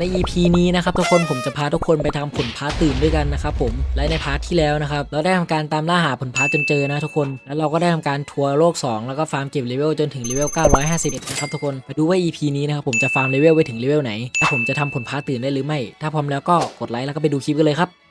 ใน EP นี้นะครับทุกคนผมจะพาทุกคนไปทำผลพาตื่นด้วยกันนะครับผมและในพาร์ทที่แล้วนะครับเราได้ทำการตามล่าหาผลพาจนเจอนะทุกคนแล้วเราก็ได้ทำการทัวร์โลก 2 แล้วก็ฟาร์มเก็บเลเวลจนถึงเลเวล951นะครับทุกคนมาดูว่า EP นี้นะครับผมจะฟาร์มเลเวลไปถึงเลเวลไหนและผมจะทำผลพาตื่นได้หรือไม่ ถ้าพร้อมแล้วก็กดไลค์แล้วก็ไปดูคลิปกันเลยครับ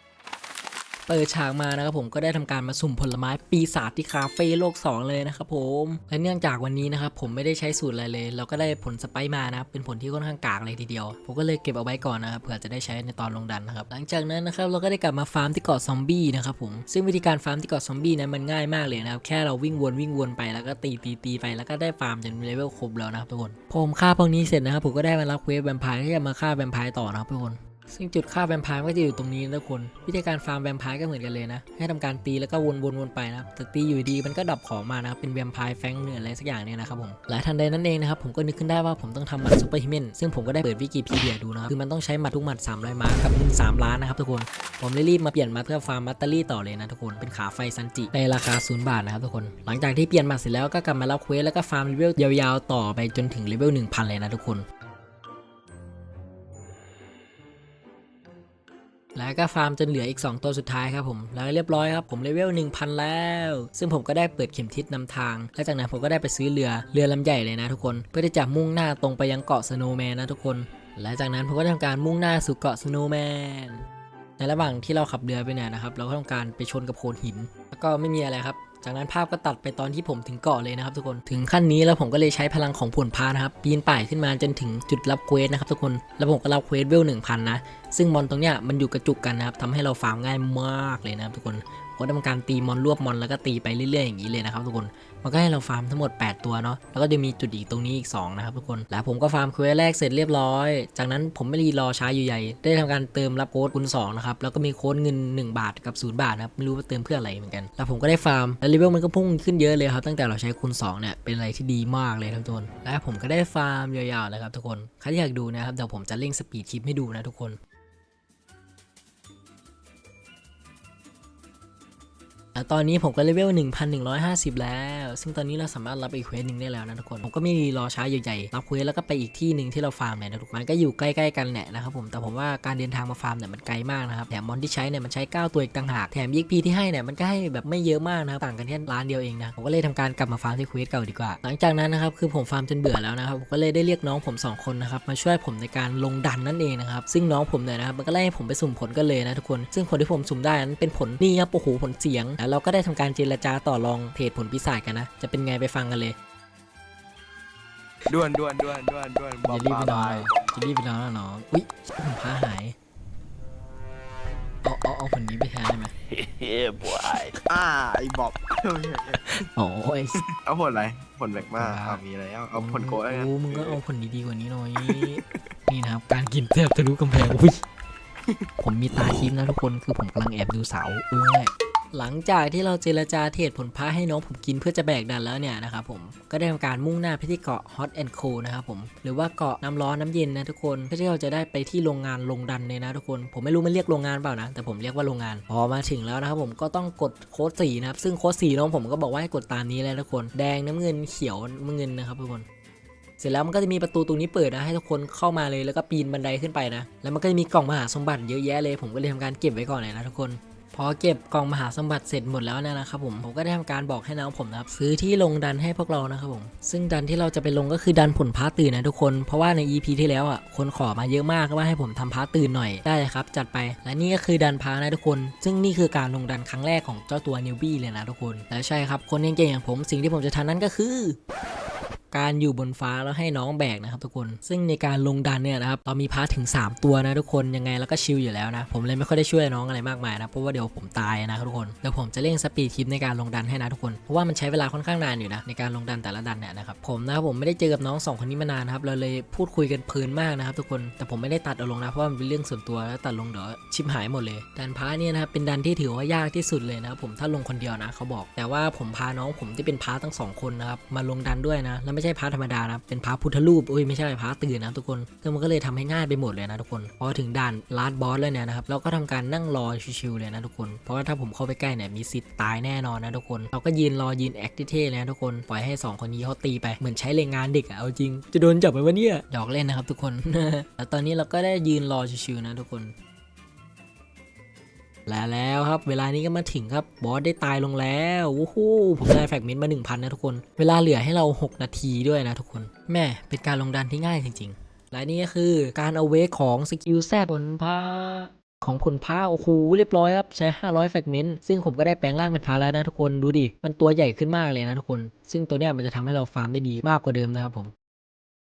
เปิดฉากมานะครับผมก็ได้ทำการมาสุ่มผลไม้ปีศาจที่คาเฟ่โลก 2 เลยนะครับผมและเนื่องจากวันนี้นะครับผมไม่ได้ใช้สูตรอะไรเลย เราก็ได้ผลสไปมานะครับเป็นผลที่ค่อนข้างกากเลยทีเดียว ผมก็เลยเก็บเอาไว้ก่อนนะครับเผื่อจะได้ใช้ในตอนลงดันนะครับ หลังจากนั้นนะครับเราก็ได้กลับมาฟาร์มที่เกาะซอมบี้นะครับผมซึ่งวิธีการฟาร์มที่เกาะซอมบี้นั้นมันง่ายมากเลยนะครับแค่เราวิ่งวนวิ่งวนไปแล้วก็ตีตีตีไปแล้วก็ได้ฟาร์มจนเลเวลครบแล้วนะครับทุกคนผมฆ่าพวกนี้เสร็จนะครับผมก็ได้มารับเควสแวมไพร์ที่จะมาฆ่าแวมไพร์ต่อนะครับทุกคน ซึ่งจุดฆ่าแวมไพร์ก็จะอยู่ตรงนี้นะทุกคน วิธีการฟาร์มแวมไพร์ก็เหมือนกันเลยนะ ให้ทำการตีแล้วก็วนๆวนไปนะครับแต่ตีอยู่ดีมันก็ดับของมานะครับเป็นแวมไพร์แฟงเนื้ออะไรสักอย่างเนี่ยนะครับผมและทันใดนั้นเองนะครับผมก็นึกขึ้นได้ว่าผมต้องทำหมัดซูเปอร์ฮิเมนซึ่งผมก็ได้เปิดวิกิพีเดียดูนะครับคือมันต้องใช้หมัดทุกหมัด300ม้ากับเงิน3ล้านนะครับทุกคนผมเลยรีบมาเปลี่ยนมาเพื่อฟาร์มมัตเตอรี่ต่อเลยนะทุกคนเป็นขาไฟซันจิในราคา0บาทนะครับทุกคน หลังจากที่เปลี่ยนหมัดเสร็จแล้วก็กลับมารับเควสแล้วก็ฟาร์มเลเวลยาวๆต่อไปจนถึงเลเวล1000 เลยนะทุกคน แล้วก็ฟาร์มจนเหลืออีก 2 ตัวสุดท้ายครับผม แล้วเรียบร้อยครับ ผมเลเวล 1000 แล้ว ซึ่งผมก็ได้เปิดเข็มทิศนำทาง และจากนั้นผมก็ได้ไปซื้อเรือ เรือลำใหญ่เลยนะทุกคน เพื่อที่จะมุ่งหน้าตรงไปยังเกาะสโนว์แมนนะทุกคน และจากนั้นผมก็ทำการมุ่งหน้าสู่เกาะสโนว์แมน ในระหว่างที่เราขับเรือไปเนี่ยนะครับ เราก็ต้องการไปชนกับโขดหิน แล้วก็ไม่มีอะไรครับจากนั้นภาพก็ตัดไปตอนที่ผมถึงเกาะเลยนะครับทุกคน ถึงขั้นนี้แล้วผมก็เลยใช้พลังของผลพานะครับ ปีนป่ายขึ้นมาจนถึงจุดรับเควสนะครับทุกคน แล้วผมก็รับเควสเวล1,000นะซึ่งมอนตรงเนี้ยมันอยู่กระจุกกันนะครับทำให้เราฟาร์มง่ายมากเลยนะครับทุกคนก็ทำการตีมอนรวบมอนแล้วก็ตีไปเรื่อยๆอย่างนี้เลยนะครับทุกคนมันก็ให้เราฟาร์มทั้งหมด 8 ตัวเนาะแล้วก็จะมีจุดอีกตรงนี้อีก 2 นะครับทุกคน แล้วผมก็ฟาร์มเควสแรกเสร็จเรียบร้อย จากนั้นผมไม่รีรอช้าอยู่ใหญ่ ได้ทำการเติมรับโค้ดคูณ2นะครับ แล้วก็มีโค้ดเงิน 1 บาทกับ 0 บาทนะครับ ไม่รู้ว่าเติมเพื่ออะไรเหมือนกัน แล้วผมก็ได้ฟาร์ม แล้วเลเวลมันก็พุ่งขึ้นเยอะเลยครับ ตั้งแต่เราใช้คูณ2เนี่ย เป็นอะไรที่ดีมากเลยครับทุกคน และผมก็ได้ฟาร์มยาวๆเลยครับทุกคน ใครที่อยากดูนะครับ เดี๋ยวผมจะเร่งสปีดคลิปให้ดูนะทุกคน อะตอนนี้ผมก็เลเวล 1150 แล้ว ซึ่งตอนนี้เราสามารถรับอีเควสหนึ่งได้แล้วนะทุกคน ผมก็ไม่รีรอช้าใหญ่ๆรับเควสแล้วก็ไปอีกที่หนึ่งที่เราฟาร์มเนี่ยนะทุกคนมันก็อยู่ใกล้ๆกันแหละนะครับผม แต่ผมว่าการเดินทางมาฟาร์มเนี่ยมันไกลมากนะครับ แถมมอนที่ใช้เนี่ยมันใช้ 9 ตัวอีกต่างหาก แถมยิกพีที่ให้เนี่ยมันก็ให้แบบไม่เยอะมากนะครับ ต่างกันแค่ล้านเดียวเองนะ ผมก็เลยทำการกลับมาฟาร์มที่เควสเก่าดีกว่า หลังจากนั้นนะครับคือผมฟาร์มจนเบื่อแล้วนะครับผมก็เลยได้เรียกน้องผมสองคนนะครับมาช่วยผมในการลงดันนั่นเองนะครับซึ่งน้องผมเนี่ยนะครับมันก็ไล่ให้ผมไปสุ่มผลกันเลยนะทุกคน ซึ่งผลที่ผมสุ่มได้นั้นเป็นผลนี่ครับโอ้โหผลเสียงแล้วเราก็ได้ทำการเจรจาต่อรองเพจผลปีศาจกันนะ จะเป็นไงไปฟังกันเลยด่วนด่วนด่วนด่วนด่วนอย่ารีบไปนอนจะรีบไปนอนแล้วเนาะอุ้ยผมพาหายเอาเอาเอาผลนี้ไปแทนได้ไหม yeah, boy. อ่าไอ้บอกโอ้ยเอาผลอะไรผลเล็กมากอ่ามีอะไรเอาเอาผลโกะแล้วกันโอ้มึงก็เอาผลดีๆกว่านี้หน่อย นี่นะครับ การกินแทบทะลุกำแพงอุ้ยผมมีตาทิพย์นะทุกคนคือผมกำลังแอบดูเสาเอ้ย หลังจากที่เราเจรจาเทรดผลพาให้น้องผมกินเพื่อจะแบกดันแล้วเนี่ยนะครับผมก็ได้ทำการมุ่งหน้าไปที่เกาะ Hot and Cold นะครับผมหรือว่าเกาะน้ำร้อนน้ำเย็นนะทุกคนเพื่อที่เราจะได้ไปที่โรงงานลงดันเลยนะทุกคน ผมไม่รู้มันเรียกโรงงานเปล่านะ แต่ผมเรียกว่าโรงงานพอมาถึงแล้วนะครับผมก็ต้องกดโค้ดสีนะครับซึ่งโค้ดสีน้องผมก็บอกว่าให้กดตามนี้เลยนะทุกคน แดงน้ำเงินเขียวน้ำเงินนะครับทุกคนเสร็จแล้วมันก็จะมีประตูตรงนี้เปิดนะให้ทุกคนเข้ามาเลยแล้วก็ปีนบันไดขึ้นไปนะ แล้วมันก็จะมีกล่องมหาสมบัติเยอะแยะเลย ผมก็เลยทำการเก็บไว้ก่อนเลยนะทุกคน พอเก็บกองมหาสมบัติเสร็จหมดแล้วเนยนะครับผมผมก็ได้ทำการบอกให้น้องผมนะครับซื้อที่ลงดันให้พวกเรานะครับผมซึ่งดันที่เราจะไปลงก็คือดันผลพาร์ตื่นนะทุกคนเพราะว่าใน EP ที่แล้วอะคนขอมาเยอะมากว่าให้ผมทำพาร์ตื่นหน่อยได้เลยครับจัดไปและนี่ก็คือดันพาร์นะทุกคน ซึ่งนี่คือการลงดันครั้งแรกของเจ้าตัวนิวบี้เลยนะทุกคนและใช่ครับคนเก่งๆอย่างผมสิ่งที่ผมจะทำนั่นก็คือ การอยู่บนฟ้าแล้วให้น้องแบกนะครับทุกคน ซึ่งในการลงดันเนี่ยนะครับเรามีพาร์ทถึง 3 ตัวนะทุกคนยังไงแล้วก็ชิลอยู่แล้วนะ ผมเลยไม่ค่อยได้ช่วยน้องอะไรมากมายนะเพราะว่าเดี๋ยวผมตายนะครับทุกคนเดี๋ยวผมจะเร่งสปีดคลิปในการลงดันให้นะทุกคนเพราะว่ามันใช้เวลาค่อนข้างนานอยู่นะในการลงดันแต่ละดันเนี่ยนะครับผมนะครับผมไม่ได้เจอกับน้องสองคนนี้มานานนะครับเราเลยพูดคุยกันเพลินมากนะครับทุกคนแต่ผมไม่ได้ตัดเอาลงนะเพราะว่ามันเป็นเรื่องส่วนตัวแล้วตัดลงเดี๋ยวชิบหายหมดเลย ดันพาร์ทเนี่ยนะครับเป็นดันที่ถือว่ายากที่สุดเลยนะครับผมถ้าลงคนเดียวนะเขาบอก แต่ว่าผมพาน้องผมที่เป็นพาร์ททั้งสองคนนะครับมาลงดันด้วยนะแล้วไม่ใช่ใช่พระธรรมดานะเป็นพระพุทธรูปอุ้ยไม่ใช่พระตื่นนะทุกคนซึ่งมันก็เลยทำให้ง่ายไปหมดเลยนะทุกคนพอถึงด่านลาดบอสแล้วเนี่ยนะครับเราก็ทำการนั่งรอชิวๆเลยนะทุกคน เพราะว่าถ้าผมเข้าไปใกล้เนี่ยมีสิทธิ์ตายแน่นอนนะทุกคนเราก็ยืนรอยืนแอคเท่เลยนะทุกคนปล่อยให้สองคนนี้เขาตีไปเหมือนใช้แรงงานเด็กอะเอาจริง จะโดนจับไปวะเนี่ยหยอกเล่นนะครับทุกคนแล้วตอนนี้เราก็ได้ยืนรอชิวๆนะทุกคน และแล้วครับ เวลานี้ก็มาถึงครับ บอสได้ตายลงแล้ววู้ฮู้ผมได้แฟกเมนต์มา 1,000 นะทุกคน เวลาเหลือให้เรา 6 นาทีด้วยนะทุกคน แม่เป็นการลงดันที่ง่ายจริงๆ และนี่ก็คือการเอาเวกของสกิลแซดผลพาของผลพาโอ้โหเรียบร้อยครับ ใช้ 500 แฟกเมนต์ ซึ่งผมก็ได้แปลงร่างเป็นพาแล้วนะทุกคนดูดิ มันตัวใหญ่ขึ้นมากเลยนะทุกคน ซึ่งตัวเนี้ยมันจะทำให้เราฟาร์มได้ดีมากกว่าเดิมนะครับผม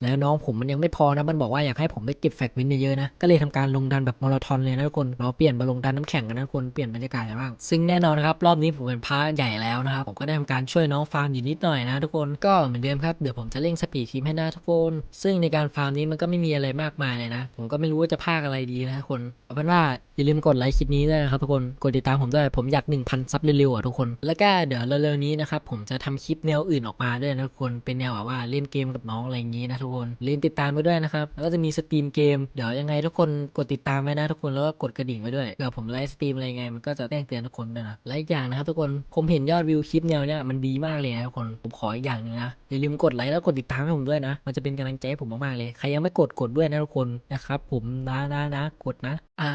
แล้วน้องผมมันยังไม่พอนะ มันบอกว่าอยากให้ผมไปเก็บแฟกเมนเยอะๆนะ ก็เลยทำการลงดันแบบมาราธอนเลยนะทุกคน เราเปลี่ยนมาลงดันน้ำแข็งกันนะทุกคน เปลี่ยนบรรยากาศบ้าง ซึ่งแน่นอนนะครับ รอบนี้ผมเป็นพาใหญ่แล้วนะครับ ผมก็ได้ทำการช่วยน้องฟาร์มอยู่นิดหน่อยนะทุกคน ก็เหมือนเดิมครับ เดี๋ยวผมจะเร่งสปีดทีมให้หนะทุกคน ซึ่งในการฟาร์มนี้มันก็ไม่มีอะไรมากมายเลยนะ ผมก็ไม่รู้ว่าจะพากอะไรดีนะทุกคนเอาเป็นว่าอย่าลืมกดไลค์คลิปนี้ด้วยนะครับทุกคน กดติดตามผมด้วย ผมอยาก 1,000 ซับเร็วๆอะทุกคน แล้วก็เดี๋ยวเร็วๆนี้นะครับผมจะทำคลิปแนวอื่นออกมาด้วยนะทุกคน เป็นแนวแบบว่าเล่นเกมกับน้องอะไรอย่างนี้นะทุกคนลืมติดตามไปด้วยนะครับ แล้วก็จะมีสตรีมเกม เดี๋ยวยังไงทุกคนกดติดตามไว้นะทุกคนแล้วก็กดกระดิ่งไว้ด้วยเผื่อผมไลฟ์สตรีมอะไรไงมันก็จะแจ้งเตือนทุกคนด้วยนะและอีกอย่างนะครับทุกคนผมเห็นยอดวิวคลิปแนวเนี้ยมันดีมากเลยนะทุกคนผมขออีกอย่างหนึงนะอย่าลืมกดไลค์แล้วกดติดตามให้ผมด้วยนะ มันจะเป็นกำลังใจให้ผมมากๆเลยใครยังไม่กดกดด้วยนะทุกคนนะครับผมนะนะนะกดนะ อ่า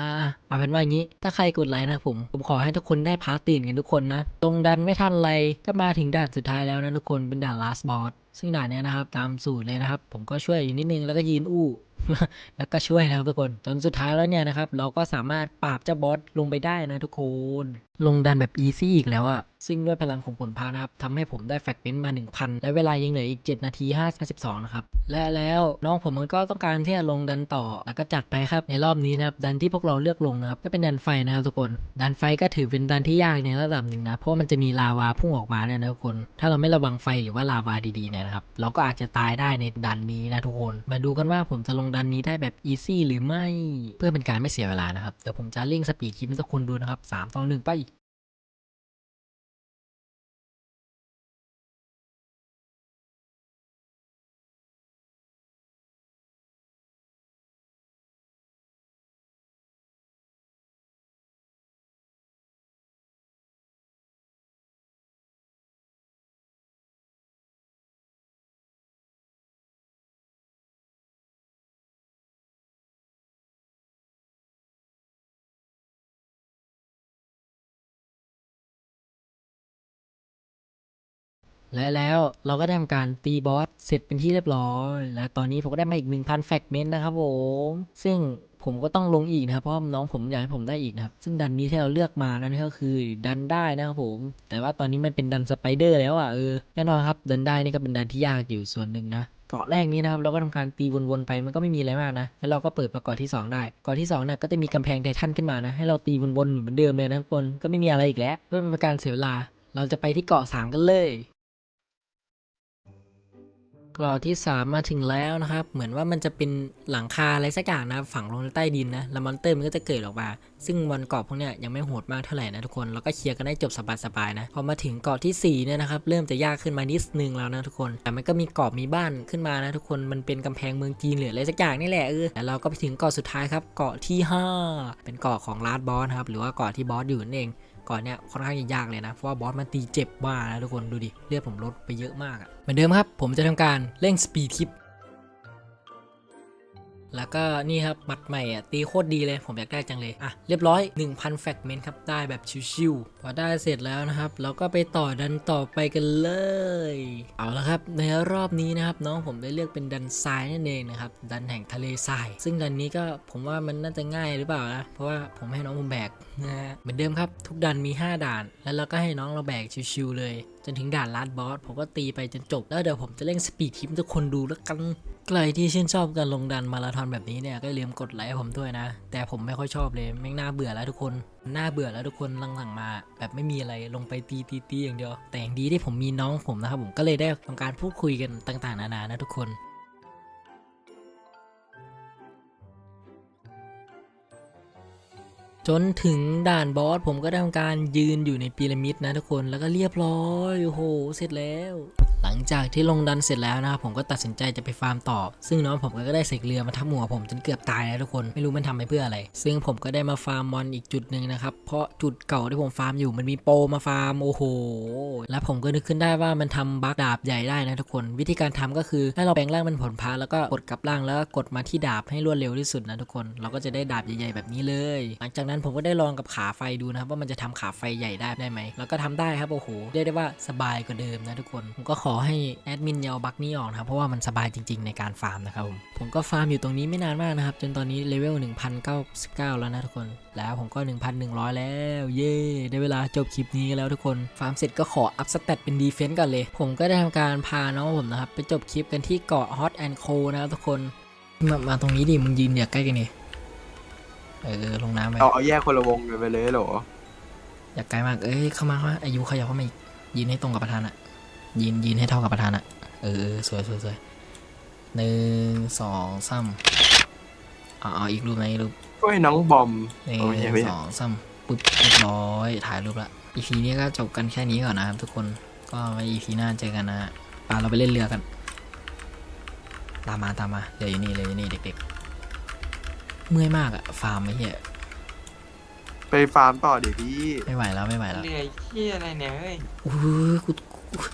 เอาเป็นว่าอย่างนี้ถ้าใครกดไลค์นะผมผมขอให้ทุกคนได้พาร์ตตื่นกันทุกคนนะ ตรงดันไม่ทันไรก็มาถึงด่านสุดท้ายแล้วนะทุกคนเป็นด่าน last boss ซึ่งด่านเนี้ยนะครับ ตามสูตรเลยนะครับ ผมก็ช่วยอยู่นิดนึงแล้วก็ยืนอู้ แล้วก็ช่วยนะครับทุกคนจนสุดท้ายแล้วเนี่ยนะครับ เราก็สามารถปราบเจ้าบอสลงไปได้นะทุกคน ลงดันแบบอีซี่อีกแล้วอะ ซึ่งด้วยพลังของผลพานะครับทำให้ผมได้แฟกเมนต์มา 1,000 และเวลายังเหลืออีก 7 นาที 52 นะครับ และแล้วน้องผมมันก็ต้องการที่จะลงดันต่อ แล้วก็จัดไปครับในรอบนี้นะครับดันที่พวกเราเลือกลงนะครับก็เป็นดันไฟนะครับทุกคน ดันไฟก็ถือเป็นดันที่ยากในระดับหนึ่งนะเพราะมันจะมีลาวาพุ่งออกมาเนี่ยนะทุกคน ถ้าเราไม่ระวังไฟหรือว่าลาวาดีๆเนี่ยนะครับเราก็อาจจะตายได้ในดันนี้นะทุกคน มาดูกันว่าผมจะลงดันนี้ได้แบบอีซี่หรือไม่เพื่อเป็นการไม่เสียเวลานะครับเดี๋ยวผมจะเร่งสปีดคลิปให้ทุกคนดูนะครับสามต่อหนึ่งไป และแล้วเราก็ได้ทำการตีบอสเสร็จเป็นที่เรียบร้อย และตอนนี้ผมก็ได้มาอีก 1,000แฟกเมนต์นะครับผม ซึ่งผมก็ต้องลงอีกนะครับเพราะน้องผมอยากให้ผมได้อีกนะครับ ซึ่งดันนี้ที่เราเลือกมานั่นก็คือดันได้นะครับผม แต่ว่าตอนนี้มันเป็นดันสไปเดอร์แล้วอะเออแน่นอนครับดันได้นี่ก็เป็นดันที่ยากอยู่ส่วนหนึ่งนะเกาะแรกนี้นะครับเราก็ทำการตีวนๆไปมันก็ไม่มีอะไรมากนะ แล้วเราก็เปิดมาเกาะที่ 2 ได้เกาะที่2นี่ยก็จะมีกำแพงไททันขึ้นมานะ ให้เราตีวนๆเหมือนเดิมเลยนะทุกคนก็ไม่มีอะไรอีกแล้วเพื่อเป็นการเสียเวลา เราจะไปที่เกาะสามกันเลย กาะที่ 3 มาถึงแล้วนะครับ เหมือนว่ามันจะเป็นหลังคาอะไรสักอย่างนะฝังลงใต้ดินนะแล้วมอนเตอร์มันก็จะเกิดออกมา ซึ่งบนเกาะพวกเนี้ยยังไม่โหดมากเท่าไหร่นะทุกคนแล้วก็เคลียร์กันได้จบสบายๆนะพอมาถึงเกาะที่สี่เนี่ยนะครับเริ่มจะยากขึ้นมานิดนึงแล้วนะทุกคนแต่มันก็มีเกาะมีบ้านขึ้นมานะทุกคนมันเป็นกำแพงเมืองจีนหรืออะไรสักอย่างนี่แหละเออแล้วเราก็ไปถึงเกาะสุดท้ายครับเกาะที่ห้าเป็นเกาะของลาดบอสครับหรือว่าเกาะที่บอสอยู่นั่นเอง ก่อนเนี้ยค่อนข้างจะยากเลยนะ เพราะว่าบอสมันตีเจ็บมากนะทุกคนดูดิ เลือดผมลดไปเยอะมากอะเหมือนเดิมครับ ผมจะทำการเร่งสปีดคลิป แล้วก็นี่ครับมัดใหม่อะตีโคตรดีเลยผมอยากได้จังเลย อะ เรียบร้อย 1,000แฟกเมนต์ครับ ได้แบบชิวๆพอได้เสร็จแล้วนะครับ เราก็ไปต่อดันต่อไปกันเลย เอาละครับ ในรอบนี้นะครับ น้องผมได้เลือกเป็นดันทรายนั่นเองนะครับ ดันแห่งทะเลทราย ซึ่งดันนี้ก็ผมว่ามันน่าจะง่ายหรือเปล่านะเพราะว่าผมให้น้องผมแบกนะฮะเหมือนเดิมครับ ทุกดันมี 5 ด่าน แล้วเราก็ให้น้องเราแบกชิวๆเลย จนถึงด่านลาดบอสผมก็ตีไปจนจบแล้วเดี๋ยวผมจะเร่งสปีดทิมทุกคนดูแล้วกัน ใครที่ชื่นชอบการลงดันมาราธอนแบบนี้เนี่ยก็อย่าลืมกดไลค์ผมด้วยนะ แต่ผมไม่ค่อยชอบเลยแม่งน่าเบื่อแล้วทุกคนน่าเบื่อแล้วทุกคนหลังๆมา แบบไม่มีอะไรลงไปตีตีตีอย่างเดียว แต่อย่างดีที่ผมมีน้องผมนะครับผมก็เลยได้ทำการพูดคุยกันต่างๆ นานานะทุกคนจนถึงด่านบอสผมก็ได้ทำการยืนอยู่ในพีระมิดนะทุกคนแล้วก็เรียบร้อยโอ้โหเสร็จแล้ว หลังจากที่ลงดันเสร็จแล้วนะครับผมก็ตัดสินใจจะไปฟาร์มต่อ ซึ่งน้องผมก็ได้เสกเรือมาทับหัวผมจนเกือบตายแล้วทุกคนไม่รู้มันทำไปเพื่ออะไร ซึ่งผมก็ได้มาฟาร์มมอนอีกจุดหนึ่งนะครับเพราะจุดเก่าที่ผมฟาร์มอยู่มันมีโปมาฟาร์มโอ้โหและผมก็นึกขึ้นได้ว่ามันทำบัคดาบใหญ่ได้นะทุกคน วิธีการทำก็คือให้เราแปลงร่างเป็นผลพาแล้วก็กดกลับร่างแล้วก็กดมาที่ดาบให้รวดเร็วที่สุดนะทุกคน เราก็จะได้ดาบใหญ่ๆแบบนี้เลย หลังจากนั้นผมก็ได้ลองกับขาไฟดูนะครับว่ามันจะทำขาไฟใหญ่ได้ได้ไหมแล้วก็ทำได้ครับโอ้โหเรียกได้ว่าสบายกว่าเดิมนะทุกคนผมก็ขอให้แอดมินอยาเอาบัคนี้ออกนะครับเพราะว่ามันสบายจริง ๆในการฟาร์มนะครับผมผมก็ฟาร์มอยู่ตรงนี้ไม่นานมากนะครับ จนตอนนี้เลเวล1099 แล้วนะทุกคน แล้วผมก็ 1,100 แล้ว เย้ได้เวลาจบคลิปนี้กันแล้วทุกคน ฟาร์มเสร็จก็ขออัพสเตตเป็นดีเฟนต์ก่อนเลย ผมก็ได้ทำการพาน้องผมนะครับ ไปจบคลิปกันที่เกาะ Hot and Cold นะครับทุกคนมามาตรงนี้ดิมึงยืนอย่าใกล้กันนี่เออลงน้ำไปเอาเอาแยกคนละวงกันไปเลยเหรออย่าใกล้มากเอ้ยเข้ามาเข้ามาอายุขยับเข้ามาอีกยืนให้ตรงกับประธานอะ ยืนยืนให้เท่ากับประธานอะเออเออสวยสวยสวยหนึ่งสองสามเอาเอาอีกรูปไหมอีกรูปช่วยน้องบอมหนึ่งโอเคไม่สองสามปึ๊บเรียบร้อยถ่ายรูปละ EP นี้ก็จบกันแค่นี้ก่อนนะครับทุกคนก็ไว้ EP หน้าเจอกันนะฮะปาเราไปเล่นเรือกัน ตามมาตามมาเรืออยู่นี่เรืออยู่นี่เด็กๆ เมื่อยมากอะฟาร์มไม่เหี้ยไปฟาร์มต่อเดี๋ยวพี่ไม่ไหวแล้วไม่ไหวแล้วเหนื่อยเฮียอะไรเนี่ยเฮ้ยอู้ยกูกู